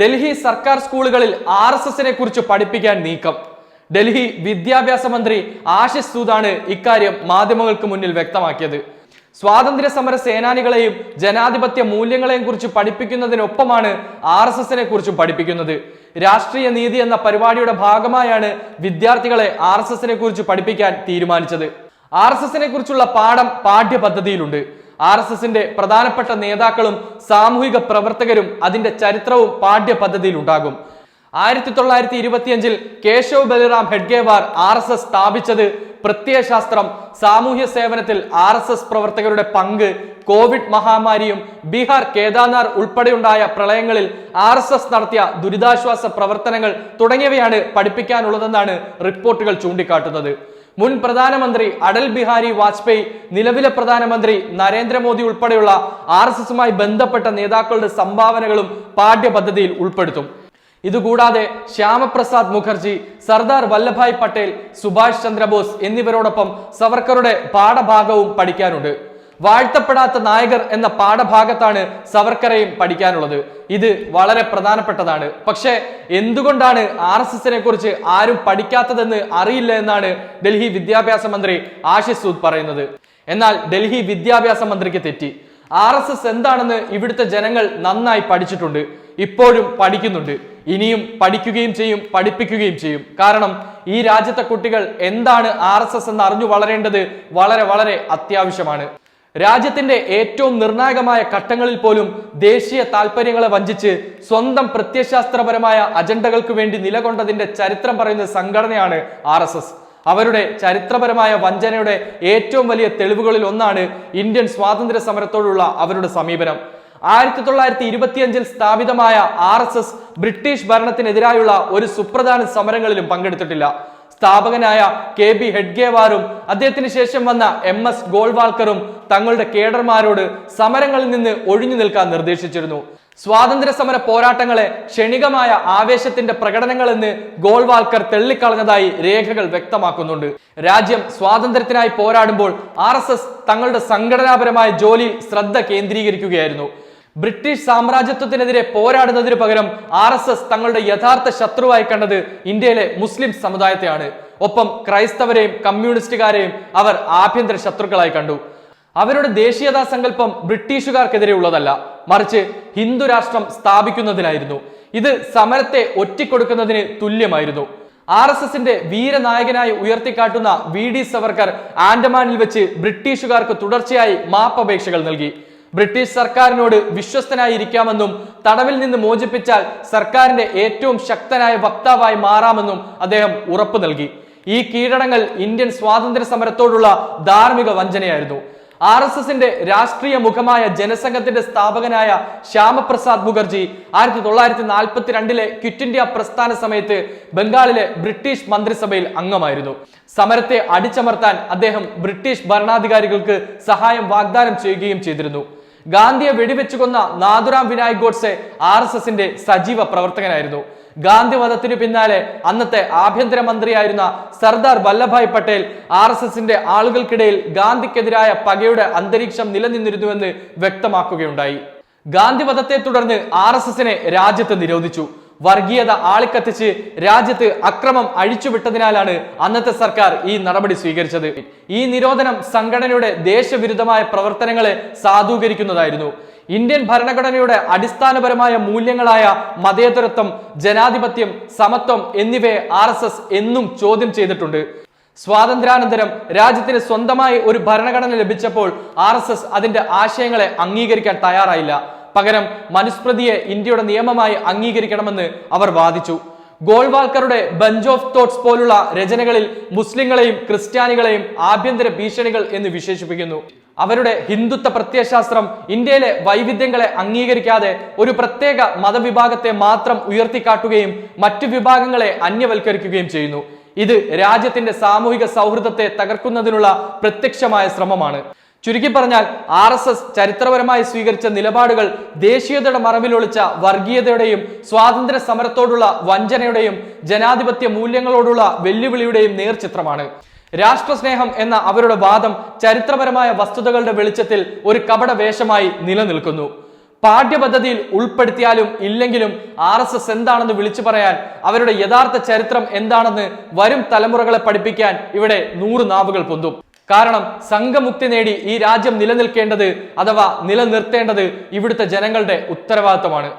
ഡൽഹി സർക്കാർ സ്കൂളുകളിൽ R S എസിനെ കുറിച്ച് പഠിപ്പിക്കാൻ നീക്കം. ഡൽഹി വിദ്യാഭ്യാസ മന്ത്രി ആശിഷ് സൂദാണ് ഇക്കാര്യം മാധ്യമങ്ങൾക്ക് മുന്നിൽ വ്യക്തമാക്കിയത്. സ്വാതന്ത്ര്യ സമര സേനാനികളെയും ജനാധിപത്യ മൂല്യങ്ങളെയും കുറിച്ച് പഠിപ്പിക്കുന്നതിനൊപ്പമാണ് ആർ എസ് എസിനെ കുറിച്ചും പഠിപ്പിക്കുന്നത്. രാഷ്ട്രീയ നീതി എന്ന പരിപാടിയുടെ ഭാഗമായാണ് വിദ്യാർത്ഥികളെ ആർ എസ് എസിനെ കുറിച്ച് പഠിപ്പിക്കാൻ തീരുമാനിച്ചത്. ആർ എസ് എസിനെ കുറിച്ചുള്ള പാഠം പാഠ്യപദ്ധതിയിലുണ്ട്. ആർ എസ് എസിന്റെ പ്രധാനപ്പെട്ട നേതാക്കളും സാമൂഹിക പ്രവർത്തകരും അതിന്റെ ചരിത്രവും പാഠ്യപദ്ധതിയിൽ ഉണ്ടാകും ആയിരത്തി തൊള്ളായിരത്തി ഇരുപത്തിയഞ്ചിൽ Keshav Baliram Hedgewar R S S സ്ഥാപിച്ചത് പ്രത്യയശാസ്ത്രം സാമൂഹ്യ സേവനത്തിൽ ആർ എസ് എസ് പ്രവർത്തകരുടെ പങ്ക് കോവിഡ് മഹാമാരിയും ബീഹാർ കേദാർനാഥ് ഉൾപ്പെടെയുണ്ടായ പ്രളയങ്ങളിൽ ആർ എസ് എസ് നടത്തിയ ദുരിതാശ്വാസ പ്രവർത്തനങ്ങൾ തുടങ്ങിയവയാണ് പഠിപ്പിക്കാനുള്ളതെന്നാണ് റിപ്പോർട്ടുകൾ ചൂണ്ടിക്കാട്ടുന്നത്. മുൻ പ്രധാനമന്ത്രി അടൽ ബിഹാരി വാജ്പേയി നിലവിലെ പ്രധാനമന്ത്രി നരേന്ദ്രമോദി ഉൾപ്പെടെയുള്ള ആർ എസ് എസുമായി ബന്ധപ്പെട്ട നേതാക്കളുടെ സംഭാവനകളും പാഠ്യപദ്ധതിയിൽ ഉൾപ്പെടുത്തും. ഇതുകൂടാതെ ശ്യാമപ്രസാദ് മുഖർജി സർദാർ വല്ലഭായ് പട്ടേൽ സുഭാഷ് ചന്ദ്രബോസ് എന്നിവരോടൊപ്പം സവർക്കറുടെ പാഠഭാഗവും പഠിക്കാനുണ്ട്. വാഴ്ത്തപ്പെടാത്ത നായകർ എന്ന പാഠഭാഗത്താണ് സവർക്കറേയും പഠിക്കാനുള്ളത്. ഇത് വളരെ പ്രധാനപ്പെട്ടതാണ്. പക്ഷേ എന്തുകൊണ്ടാണ് ആർ എസ് എസിനെ കുറിച്ച് ആരും പഠിക്കാത്തതെന്ന് അറിയില്ല എന്നാണ് ഡൽഹി വിദ്യാഭ്യാസ മന്ത്രി ആശിഷ് സൂദ് പറയുന്നത്. എന്നാൽ ഡൽഹി വിദ്യാഭ്യാസ മന്ത്രിക്ക് തെറ്റി. ആർ എസ് എസ് എന്താണെന്ന് ഇവിടുത്തെ ജനങ്ങൾ നന്നായി പഠിച്ചിട്ടുണ്ട്. ഇപ്പോഴും പഠിക്കുന്നുണ്ട്. ഇനിയും പഠിക്കുകയും ചെയ്യും പഠിപ്പിക്കുകയും ചെയ്യും. കാരണം ഈ രാജ്യത്തെ കുട്ടികൾ എന്താണ് ആർ എന്ന് അറിഞ്ഞു വളരേണ്ടത് വളരെ വളരെ അത്യാവശ്യമാണ്. രാജ്യത്തിന്റെ ഏറ്റവും നിർണായകമായ ഘട്ടങ്ങളിൽ പോലും ദേശീയ താല്പര്യങ്ങളെ വഞ്ചിച്ച് സ്വന്തം പ്രത്യശാസ്ത്രപരമായ അജണ്ടകൾക്ക് വേണ്ടി നിലകൊണ്ടതിന്റെ ചരിത്രം പറയുന്ന സംഘടനയാണ് ആർ അവരുടെ ചരിത്രപരമായ വഞ്ചനയുടെ ഏറ്റവും വലിയ തെളിവുകളിൽ ഒന്നാണ് ഇന്ത്യൻ സ്വാതന്ത്ര്യ സമരത്തോടുള്ള അവരുടെ സമീപനം. ആയിരത്തി തൊള്ളായിരത്തി ഇരുപത്തിയഞ്ചിൽ സ്ഥാപിതമായ ആർ ബ്രിട്ടീഷ് ഭരണത്തിനെതിരായുള്ള ഒരു സുപ്രധാന സമരങ്ങളിലും പങ്കെടുത്തിട്ടില്ല. സ്ഥാപകനായ കെ ബി ഹെഡ്ഗേവാറും അദ്ദേഹത്തിന് ശേഷം വന്ന എം എസ് ഗോൾവാൾക്കറും തങ്ങളുടെ കേഡർമാരോട് സമരങ്ങളിൽ നിന്ന് ഒഴിഞ്ഞു നിൽക്കാൻ നിർദ്ദേശിച്ചിരുന്നു. സ്വാതന്ത്ര്യ സമര പോരാട്ടങ്ങളെ ക്ഷണികമായ ആവേശത്തിന്റെ പ്രകടനങ്ങളെന്ന് ഗോൾവാൾക്കർ തള്ളിക്കളഞ്ഞതായി രേഖകൾ വ്യക്തമാക്കുന്നുണ്ട്. രാജ്യം സ്വാതന്ത്ര്യത്തിനായി പോരാടുമ്പോൾ ആർ തങ്ങളുടെ സംഘടനാപരമായ ജോലിയിൽ ശ്രദ്ധ കേന്ദ്രീകരിക്കുകയായിരുന്നു. ബ്രിട്ടീഷ് സാമ്രാജ്യത്വത്തിനെതിരെ പോരാടുന്നതിന് പകരം ആർ എസ് എസ് തങ്ങളുടെ യഥാർത്ഥ ശത്രുവായി കണ്ടത് ഇന്ത്യയിലെ മുസ്ലിം സമുദായത്തെയാണ്. ഒപ്പം ക്രൈസ്തവരെയും കമ്മ്യൂണിസ്റ്റുകാരെയും അവർ ആഭ്യന്തര ശത്രുക്കളായി കണ്ടു. അവരുടെ ദേശീയതാ സങ്കല്പം ബ്രിട്ടീഷുകാർക്കെതിരെ ഉള്ളതല്ല മറിച്ച് ഹിന്ദു രാഷ്ട്രം സ്ഥാപിക്കുന്നതിനായിരുന്നു. ഇത് സമരത്തെ ഒറ്റിക്കൊടുക്കുന്നതിന് തുല്യമായിരുന്നു. ആർ എസ് എസിന്റെ വീരനായകനായി ഉയർത്തിക്കാട്ടുന്ന വി ഡി സവർക്കർ ആൻഡമാനിൽ വെച്ച് ബ്രിട്ടീഷുകാർക്ക് തുടർച്ചയായി മാപ്പപേക്ഷകൾ നൽകി. ബ്രിട്ടീഷ് സർക്കാരിനോട് വിശ്വസ്തനായിരിക്കാമെന്നും തടവിൽ നിന്ന് മോചിപ്പിച്ചാൽ സർക്കാരിന്റെ ഏറ്റവും ശക്തനായ വക്താവായി മാറാമെന്നും അദ്ദേഹം ഉറപ്പു നൽകി. ഈ കീഴടങ്ങൾ ഇന്ത്യൻ സ്വാതന്ത്ര്യ സമരത്തോടുള്ള ധാർമ്മിക വഞ്ചനയായിരുന്നു. ആർ എസ് എസിന്റെ രാഷ്ട്രീയ മുഖമായ ജനസംഘത്തിന്റെ സ്ഥാപകനായ ശ്യാമപ്രസാദ് മുഖർജി ആയിരത്തി തൊള്ളായിരത്തി നാൽപ്പത്തി രണ്ടിലെ ക്വിറ്റ് ഇന്ത്യ പ്രസ്ഥാന സമയത്ത് ബംഗാളിലെ ബ്രിട്ടീഷ് മന്ത്രിസഭയിൽ അംഗമായിരുന്നു. സമരത്തെ അടിച്ചമർത്താൻ അദ്ദേഹം ബ്രിട്ടീഷ് ഭരണാധികാരികൾക്ക് സഹായം വാഗ്ദാനം ചെയ്യുകയും ചെയ്തിരുന്നു. ഗാന്ധിയെ വെടിവെച്ചു കൊന്ന നാഥുറാം വിനായക് ഗോഡ്സെ ആർ എസ് എസിന്റെ സജീവ പ്രവർത്തകനായിരുന്നു. ഗാന്ധി വധത്തിനു പിന്നാലെ അന്നത്തെ ആഭ്യന്തരമന്ത്രിയായിരുന്ന സർദാർ വല്ലഭായ് പട്ടേൽ ആർ എസ് എസിന്റെ ആളുകൾക്കിടയിൽ ഗാന്ധിക്കെതിരായ പകയുടെ അന്തരീക്ഷം നിലനിന്നിരുന്നുവെന്ന് വ്യക്തമാക്കുകയുണ്ടായി. ഗാന്ധി വധത്തെ തുടർന്ന് ആർ എസ് എസിനെ രാജ്യത്ത് നിരോധിച്ചു. വർഗീയത ആളിക്കത്തിച്ച് രാജ്യത്ത് അക്രമം അഴിച്ചുവിട്ടതിനാലാണ് അന്നത്തെ സർക്കാർ ഈ നടപടി സ്വീകരിച്ചത്. ഈ നിരോധനം സംഘടനയുടെ ദേശവിരുദ്ധമായ പ്രവർത്തനങ്ങളെ സാധൂകരിക്കുന്നതായിരുന്നു. ഇന്ത്യൻ ഭരണഘടനയുടെ അടിസ്ഥാനപരമായ മൂല്യങ്ങളായ മതേതരത്വം ജനാധിപത്യം സമത്വം എന്നിവയെ ആർ എന്നും ചോദ്യം ചെയ്തിട്ടുണ്ട്. സ്വാതന്ത്ര്യാനന്തരം രാജ്യത്തിന് സ്വന്തമായി ഒരു ഭരണഘടന ലഭിച്ചപ്പോൾ ആർ അതിന്റെ ആശയങ്ങളെ അംഗീകരിക്കാൻ തയ്യാറായില്ല. പകരം മനുസ്മൃതിയെ ഇന്ത്യയുടെ നിയമമായി അംഗീകരിക്കണമെന്ന് അവർ വാദിച്ചു. ഗോൾവാൾക്കറുടെ ബഞ്ച് ഓഫ് തോട്ട്സ് പോലുള്ള രചനകളിൽ മുസ്ലിങ്ങളെയും ക്രിസ്ത്യാനികളെയും ആഭ്യന്തര ഭീഷണികൾ എന്ന് വിശേഷിപ്പിക്കുന്നു. അവരുടെ ഹിന്ദുത്വ പ്രത്യയശാസ്ത്രം ഇന്ത്യയിലെ വൈവിധ്യങ്ങളെ അംഗീകരിക്കാതെ ഒരു പ്രത്യേക മതവിഭാഗത്തെ മാത്രം ഉയർത്തിക്കാട്ടുകയും മറ്റു വിഭാഗങ്ങളെ അന്യവൽക്കരിക്കുകയും ചെയ്യുന്നു. ഇത് രാജ്യത്തിന്റെ സാമൂഹിക സൗഹൃദത്തെ തകർക്കുന്നതിനുള്ള പ്രത്യക്ഷമായ ശ്രമമാണ്. ചുരുക്കി പറഞ്ഞാൽ ആർ എസ് എസ് ചരിത്രപരമായി സ്വീകരിച്ച നിലപാടുകൾ ദേശീയതയുടെ മറവിലൊളിച്ച വർഗീയതയുടെയും സ്വാതന്ത്ര്യ സമരത്തോടുള്ള വഞ്ചനയുടെയും ജനാധിപത്യ മൂല്യങ്ങളോടുള്ള വെല്ലുവിളിയുടെയും നേർചിത്രമാണ്. രാഷ്ട്രസ്നേഹം എന്ന അവരുടെ വാദം ചരിത്രപരമായ വസ്തുതകളുടെ വെളിച്ചത്തിൽ ഒരു കപട വേഷമായി നിലനിൽക്കുന്നു. പാഠ്യപദ്ധതിയിൽ ഉൾപ്പെടുത്തിയാലും ഇല്ലെങ്കിലും ആർ എസ് എസ് എന്താണെന്ന് വിളിച്ചു പറയാൻ അവരുടെ യഥാർത്ഥ ചരിത്രം എന്താണെന്ന് വരും തലമുറകളെ പഠിപ്പിക്കാൻ ഇവിടെ നൂറ് നാവുകൾ പൊന്തും. കാരണം സംഘമുക്തി നേടി ഈ രാജ്യം നിലനിൽക്കേണ്ടത് അഥവാ നിലനിർത്തേണ്ടത് ഇവിടുത്തെ ജനങ്ങളുടെ ഉത്തരവാദിത്തമാണ്.